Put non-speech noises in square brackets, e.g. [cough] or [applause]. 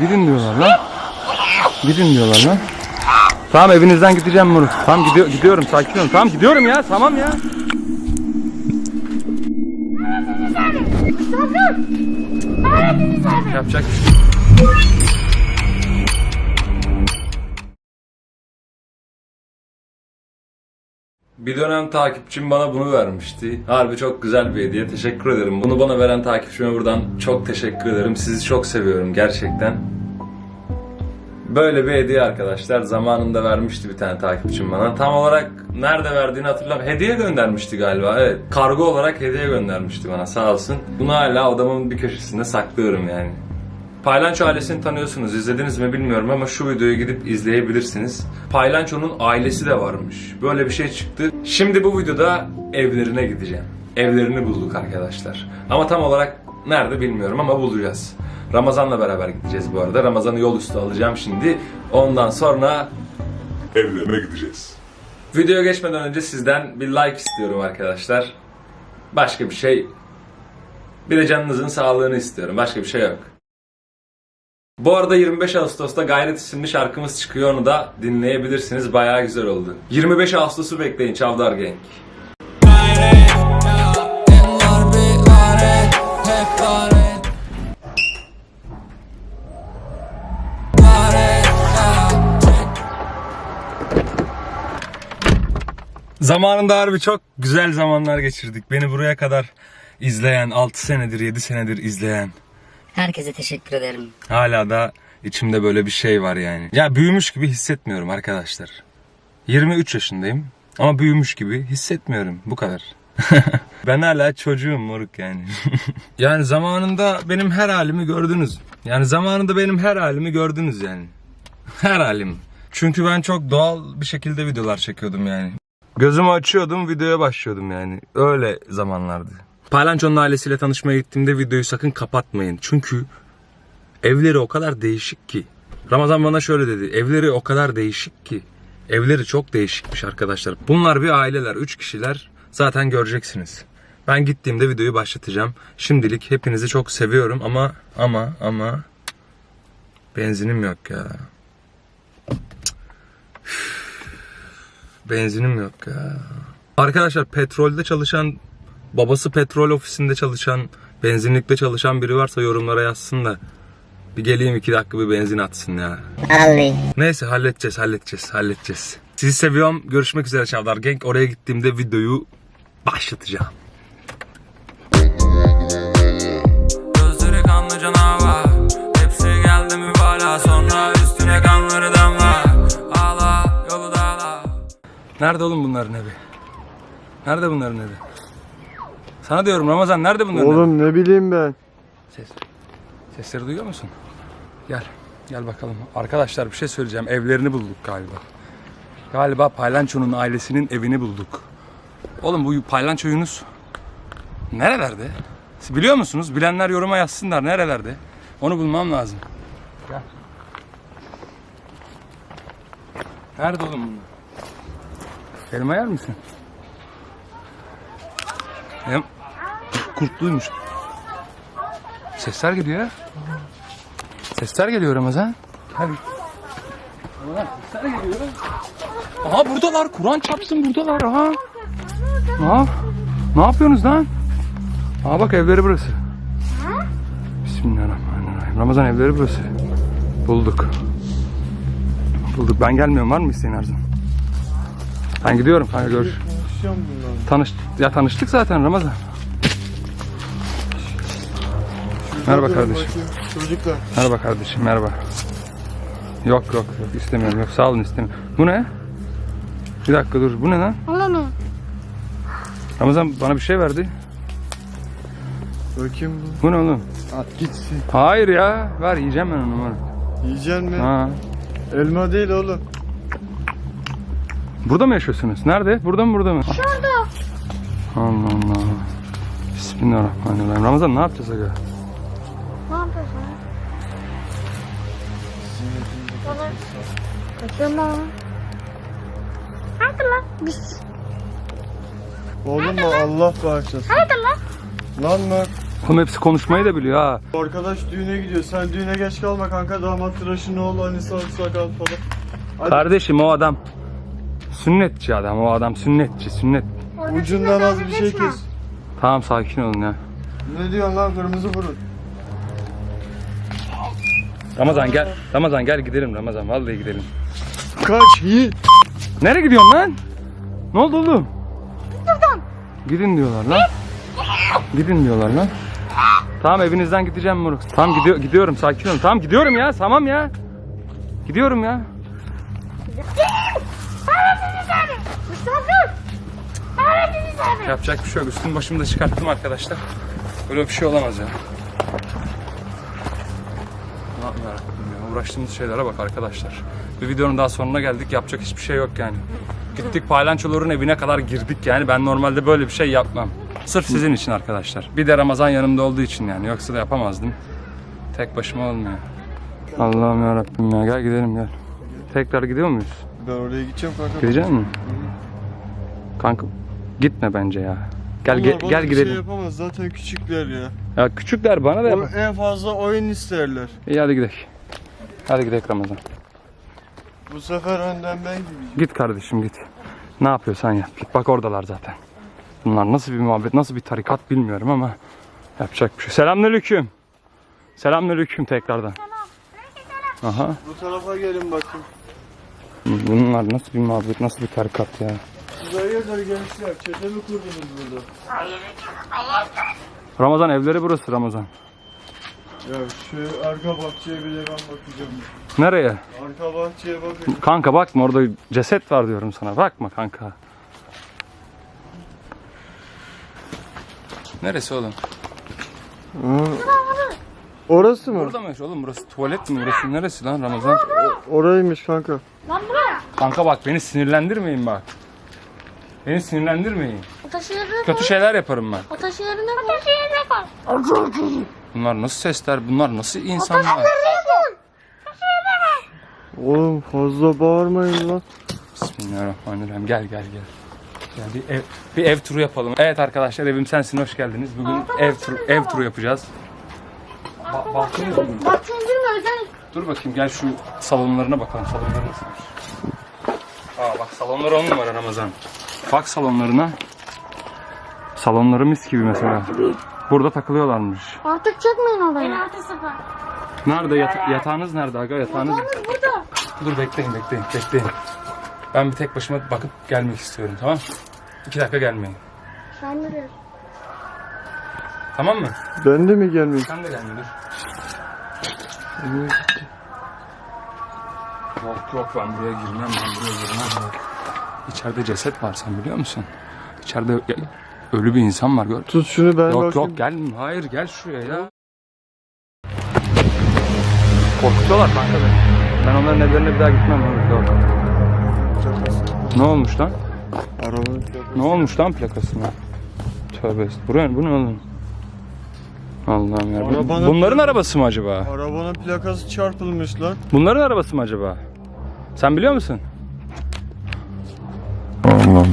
Gidin diyorlar lan. Gidin diyorlar lan. Tamam evinizden gideceğim moruk. Tamam gidiyor, gidiyorum sakin olun. Tamam gidiyorum ya tamam ya. Yapacak bir şey Bir dönem takipçim bana bunu vermişti. Harbi çok güzel bir hediye. Teşekkür ederim. Bunu bana veren takipçime buradan çok teşekkür ederim. Sizi çok seviyorum gerçekten. Böyle bir hediye arkadaşlar. Zamanında vermişti bir tane takipçim bana. Tam olarak nerede verdiğini hatırlamıyorum. Hediye göndermişti galiba. Evet. Kargo olarak hediye göndermişti bana sağ olsun. Bunu hala odamın bir köşesinde saklıyorum yani. Paylanço ailesini tanıyorsunuz. İzlediniz mi bilmiyorum ama şu videoyu gidip izleyebilirsiniz. Paylanço'nun ailesi de varmış. Böyle bir şey çıktı. Şimdi bu videoda evlerine gideceğim. Evlerini bulduk arkadaşlar. Ama tam olarak nerede bilmiyorum ama bulacağız. Ramazan'la beraber gideceğiz bu arada. Ramazan'ı yol üstü alacağım şimdi. Ondan sonra evlerine gideceğiz. Videoya geçmeden önce sizden bir like istiyorum arkadaşlar. Başka bir şey... Bir de canınızın sağlığını istiyorum. Başka bir şey yok. Bu arada 25 Ağustos'ta Gayret isimli şarkımız çıkıyor. Onu da dinleyebilirsiniz. Bayağı güzel oldu. 25 Ağustos'u bekleyin Çavdar Gang. Zamanında harbi çok güzel zamanlar geçirdik. Beni buraya kadar izleyen, 6 senedir, 7 senedir izleyen. Herkese teşekkür ederim. Hala da içimde böyle bir şey var yani. Ya büyümüş gibi hissetmiyorum arkadaşlar. 23 yaşındayım ama büyümüş gibi hissetmiyorum. Bu kadar. [laughs] ben hala çocuğum moruk yani. [laughs] yani zamanında benim her halimi gördünüz. Yani zamanında benim her halimi gördünüz yani. Her halim. Çünkü ben çok doğal bir şekilde videolar çekiyordum yani. Gözümü açıyordum videoya başlıyordum yani. Öyle zamanlardı. Paylanço'nun ailesiyle tanışmaya gittiğimde videoyu sakın kapatmayın. Çünkü evleri o kadar değişik ki. Ramazan bana şöyle dedi. Evleri o kadar değişik ki. Evleri çok değişikmiş arkadaşlar. Bunlar bir aileler. Üç kişiler. Zaten göreceksiniz. Ben gittiğimde videoyu başlatacağım. Şimdilik hepinizi çok seviyorum ama ama ama benzinim yok ya. Benzinim yok ya. Arkadaşlar petrolde çalışan, babası petrol ofisinde çalışan, benzinlikte çalışan biri varsa yorumlara yazsın da bir geleyim iki dakika bir benzin atsın ya. Vallahi. Neyse halledeceğiz, halledeceğiz, halledeceğiz. Sizi seviyorum. Görüşmek üzere Çavdar Genk. Oraya gittiğimde videoyu başlatacağım. Gözleri kanlı canavar Hepsi geldi mübalağa Sonra üstüne kanları damla Ağla yolu dağla Nerede oğlum bunların evi? Nerede bunların evi? Sana diyorum Ramazan nerede bunların evi? Oğlum ne bileyim ben. Ses. Sesleri duyuyor musun? Gel. Gel bakalım. Arkadaşlar bir şey söyleyeceğim. Evlerini bulduk galiba. Galiba Paylanço'nun ailesinin evini bulduk. Oğlum bu Paylanço Yunus nerelerde? Siz biliyor musunuz? Bilenler yoruma yazsınlar. Nerelerde? Onu bulmam lazım. Gel. Nerede oğlum bunlar? Elma yer misin? Hem kurtluymuş. Sesler geliyor. Sesler geliyor Ramazan. Gel. Ramazan sesler geliyor. Aha buradalar. Kur'an çarpsın buradalar. Aha. Ne, ne yapıyorsunuz lan? Aa bak evleri burası. Bismillahirrahmanirrahim. Ramazan evleri burası. Bulduk. Bulduk. Ben gelmiyorum. Var mı isteğin Arzum? Ben gidiyorum. Hadi görüş. Tanış ya tanıştık zaten Ramazan. Merhaba kardeşim. Çocuklar. Merhaba kardeşim merhaba. Yok yok yok istemiyorum yok sağ olun istemiyorum. Bu ne? Bir dakika dur bu ne lan? Olamam. Ramazan bana bir şey verdi. Bakayım bu. Bu ne oğlum? At gitsin. Hayır ya ver yiyeceğim ben onu. var. Yiyeceksin mi? Ha. Elma değil oğlum. Burada mı yaşıyorsunuz? Nerede? Burada mı burada mı? Şurada. Allah Allah. Bismillahirrahmanirrahim. Ramazan ne yapacağız aga? Ne yapıyorsun? Bana kaçırma. Hadi lan. Biz. Oğlum mu Allah bağışlasın. Hadi lan. Lan mı? Oğlum hepsi konuşmayı da biliyor ha. Arkadaş düğüne gidiyor. Sen düğüne geç kalma kanka. Damat tıraşı ne oldu hani sarı sakal falan. Hadi Kardeşim o adam sünnetçi adam o adam sünnetçi sünnet. ucundan az bir şey kes. Tamam sakin olun ya. Ne diyorsun lan kırmızı burun? Ramazan gel. Ramazan gel gidelim Ramazan vallahi gidelim. Kaç yiğit. Nereye gidiyorsun lan? Ne oldu oğlum? Gidin diyorlar lan. Gidin diyorlar lan. Tamam evinizden gideceğim moruk. Tamam gidiyor gidiyorum sakin olun. Tamam gidiyorum ya tamam ya. Gidiyorum ya. Yapacak bir şey yok. Üstümü başımı da çıkarttım arkadaşlar. Böyle bir şey olamaz ya. Allah'ım yarabbim ya. Uğraştığımız şeylere bak arkadaşlar. Bir videonun daha sonuna geldik. Yapacak hiçbir şey yok yani. Gittik paylançoların evine kadar girdik yani. Ben normalde böyle bir şey yapmam. Sırf sizin için arkadaşlar. Bir de Ramazan yanımda olduğu için yani. Yoksa da yapamazdım. Tek başıma olmuyor. Allah'ım yarabbim ya. Gel gidelim gel. Tekrar gidiyor muyuz? Ben oraya gideceğim kanka. Gidecek misin? Kanka gitme bence ya. Gel Onlar gel, bana gel bir gidelim. Şey yapamaz zaten küçükler ya. Ya küçükler bana da O yap. en fazla oyun isterler. İyi hadi gidelim. Hadi gidelim Ramazan. Bu sefer önden ben gideceğim. Git kardeşim git. Ne yapıyorsan yap. Git bak oradalar zaten. Bunlar nasıl bir muhabbet, nasıl bir tarikat bilmiyorum ama yapacak bir şey. Selamünaleyküm. Selamünaleyküm tekrardan. Aha. Bu tarafa gelin bakayım. Bunlar nasıl bir muhabbet, nasıl bir tarikat ya. Siz hayırdır gençler? Çete mi kurdunuz burada? Ramazan evleri burası Ramazan. Ya şu arka bahçeye bir de ben bakacağım. Nereye? Arka bahçeye bakın. Kanka bakma orada ceset var diyorum sana. Bakma kanka. Neresi oğlum? Orası mı? Burada mı? Oğlum burası tuvalet mi? Burası neresi lan Ramazan? Oraymış kanka. Lan buraya. Kanka bak beni sinirlendirmeyin bak. Beni sinirlendirmeyin. Yerine Kötü şeyler yaparım ben. Yerine koy. Yerine koy. Bunlar nasıl sesler? Bunlar nasıl insanlar? Oğlum fazla bağırmayın lan. Bismillahirrahmanirrahim. Gel gel gel. Gel bir ev, bir ev turu yapalım. Evet arkadaşlar evim sensin hoş geldiniz. Bugün ev turu, ev turu yapacağız. Ba balkonu Bak sen bilme özel. Dur bakayım gel şu salonlarına bakalım. Salonlar nasılmış? Aa bak salonlar on numara Ramazan. Bak salonlarına. Salonları mis gibi mesela. Burada takılıyorlarmış. Artık çekmeyin sıfır. Nerede yata- yatağınız nerede aga yatağınız? Yalnız burada. Dur bekleyin bekleyin bekleyin. Ben bir tek başıma bakıp gelmek istiyorum tamam? İki dakika gelmeyin. Sen biliyorsun. Tamam mı? Ben de mi gelmeyeyim? Sen de gelme dur. Yok yok ben buraya girmem ben buraya girmem. Bak. İçeride ceset var sen biliyor musun? İçeride ya- ölü bir insan var gör. Tut şunu ben Yok bakayım. yok gel hayır gel şuraya ya. Korkutuyorlar kanka beni. Ben onların evlerine bir daha gitmem. Yok. Ne olmuş lan? Arabanın plakası. Ne olmuş lan plakasına? Tövbe est- Buraya bu ne oğlum? Allah'ım ya. Arabanın- Bunların arabası mı acaba? Arabanın plakası çarpılmış lan. Bunların arabası mı acaba? Sen biliyor musun? Allah Allah.